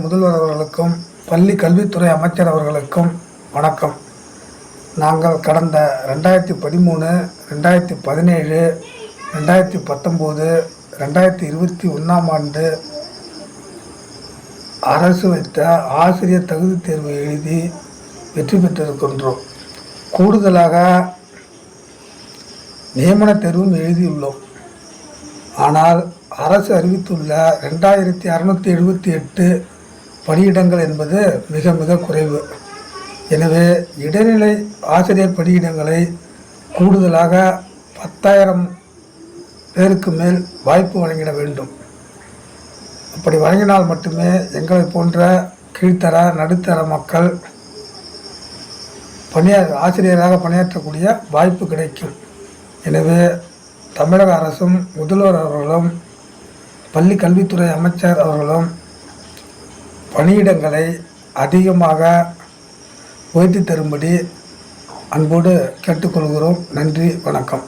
முதல்வர் அவர்களுக்கும் பள்ளி கல்வித்துறை அமைச்சர் அவர்களுக்கும் வணக்கம். நாங்கள் கடந்த ரெண்டாயிரத்தி பதிமூணு ரெண்டாயிரத்தி பதினேழு ரெண்டாயிரத்தி பத்தொம்போது ரெண்டாயிரத்தி இருபத்தி ஒன்றாம் ஆண்டு அரசு வைத்த ஆசிரியர் தகுதி தேர்வு எழுதி வெற்றி பெற்றிருக்கின்றோம். கூடுதலாக நியமன தேர்வும் எழுதியுள்ளோம். ஆனால் அரசு அறிவித்துள்ள ரெண்டாயிரத்தி அறநூற்றி எழுபத்தி எட்டு பணியிடங்கள் என்பது மிக மிக குறைவு. எனவே இடைநிலை ஆசிரியர் பணியிடங்களை கூடுதலாக பத்தாயிரம் பேருக்கு மேல் வாய்ப்பு வழங்கிட வேண்டும். அப்படி வழங்கினால் மட்டுமே எங்களை போன்ற கீழ்த்தர நடுத்தர மக்கள் பணியா ஆசிரியராக பணியாற்றக்கூடிய வாய்ப்பு கிடைக்கும். எனவே தமிழக அரசும் முதல்வர் அவர்களும் பள்ளி கல்வித்துறை அமைச்சர் அவர்களும் பணியிடங்களை அதிகமாக உயர்த்தி தரும்படி அன்போடு கேட்டுக்கொள்கிறோம். நன்றி வணக்கம்.